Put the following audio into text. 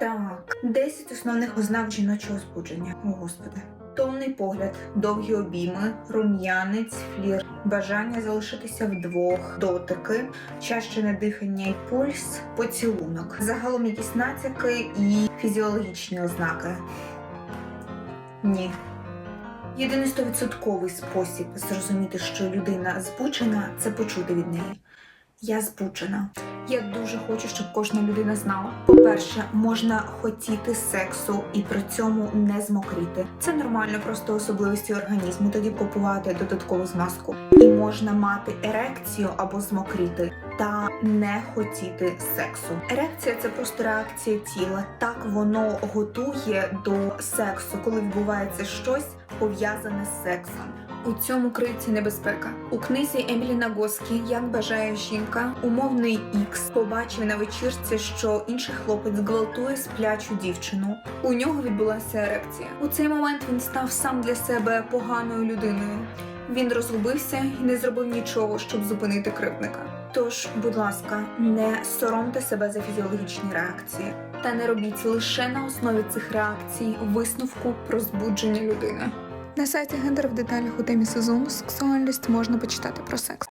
Так, 10 основних ознак жіночого збудження. О, господи. Томний погляд, довгі обійми, рум'янець, флір, бажання залишитися вдвох, дотики, чащене дихання і пульс, поцілунок. Загалом якісь натяки і фізіологічні ознаки. Ні. Єдиний стовідсотковий спосіб зрозуміти, що людина збуджена, це почути від неї. Я збуджена. Я дуже хочу, щоб кожна людина знала. По-перше, можна хотіти сексу і при цьому не змокріти. Це нормально, просто особливості організму. Тоді купувати додаткову змазку. І можна мати ерекцію або змокріти та не хотіти сексу. Ерекція це просто реакція тіла. Так воно готує до сексу, коли відбувається щось пов'язане з сексом. У цьому криється небезпека. У книзі Емілі Нагоскі Як бажає жінка, умовний ікс побачив на вечірці, що інший хлопець гвалтує сплячу дівчину. У нього відбулася ерекція. У цей момент він став сам для себе поганою людиною. Він розгубився і не зробив нічого, щоб зупинити кривдника. Тож, будь ласка, не соромте себе за фізіологічні реакції та не робіть лише на основі цих реакцій висновку про збудження людини. На сайті Гендер в деталях у темі сезону сексуальність можна почитати про секс.